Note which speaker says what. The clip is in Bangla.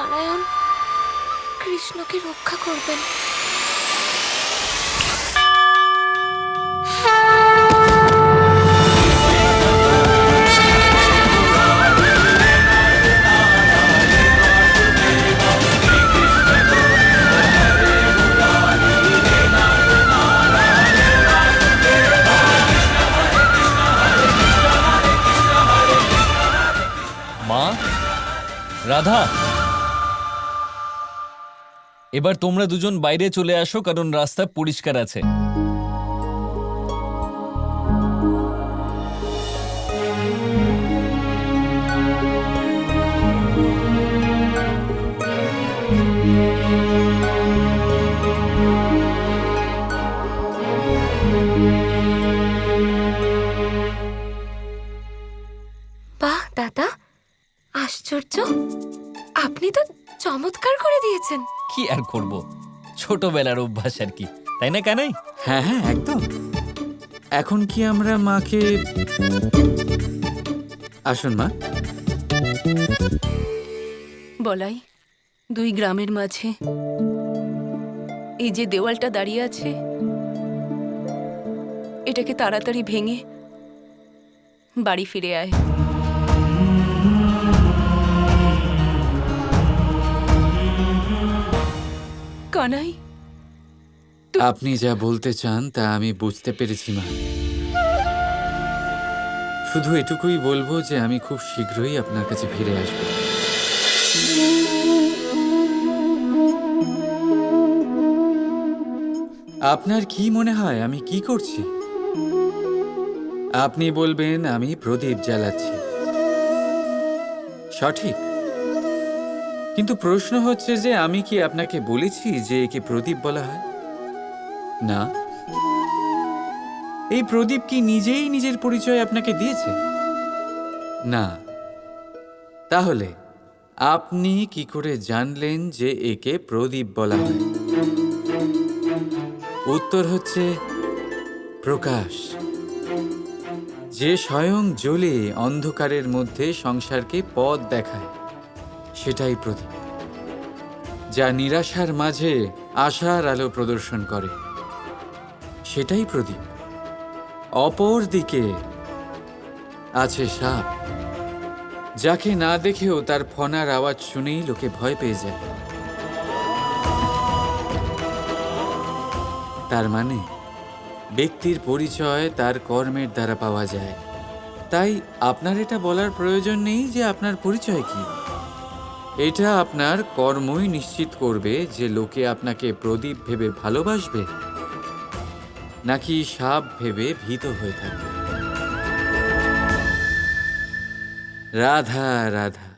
Speaker 1: হে নারায়ণ কৃষ্ণকে রক্ষা করবেন
Speaker 2: মা রাধা এবার তোমরা দুজন বাইরে চলে আসো, কারণ রাস্তা পরিষ্কার আছে।
Speaker 1: দাদা! আশ্চর্য! আপনি তো চমৎকার করে দিয়েছেন।
Speaker 2: কি আর করব? ছোটবেলার অভ্যাস আর কি তাই না কানাই?
Speaker 3: হ্যাঁ হ্যাঁ একদম। এখন কি আমরা মাকে আসুন মা।
Speaker 4: বলাই দুই গ্রামের মাঝে। এই যে দেওয়ালটা দাঁড়িয়ে আছে এটাকে তাড়াতাড়ি ভেঙে বাড়ি ফিরে আয়। কানাই
Speaker 3: আপনি যা বলতে চান, তা আমি বুঝতে পেরেছি, মা। শুধু এটুকুই বলব যে আমি খুব শীঘ্রই আপনার কাছে ফিরে আসব। আপনার কি মনে হয়, আমি কি করছি? আপনি বলবেন, আমি প্রদীপ জ্বালাচ্ছি। সঠিক। কিন্তু প্রশ্ন হচ্ছে যে আমি কি আপনাকে বলেছি যে একে প্রদীপ বলা হয়? না। এই প্রদীপ কি নিজেই নিজের পরিচয় আপনাকে দিয়েছে? না। তাহলে, আপনি কি করে জানলেন যে একে প্রদীপ বলা হয়? উত্তর হচ্ছে, প্রকাশ। যে স্বয়ং জ্বলে অন্ধকারের মধ্যে সংসারকে পথ দেখায়। সেটাই প্রদীপ, যা নিরাশার মাঝে আশার আলো প্রদর্শন করে। সেটাই প্রদীপ, অপর দিকে আছে সাপ, যাকে না দেখেও তার ফনার আওয়াজ শুনেই লোকে ভয় পেয়ে যায়। তার মানে ব্যক্তির পরিচয় তার কর্মের দ্বারা পাওয়া যায়। তাই আপনার এটা বলার প্রয়োজন নেই যে আপনার পরিচয় কি। এটা আপনার কর্মই নিশ্চিত করবে যে লোকে আপনাকে প্রদীপ ভেবে ভালোবাসবে, নাকি সাপ ভেবে ভীত হয়ে থাকবে। রাধা রাধা।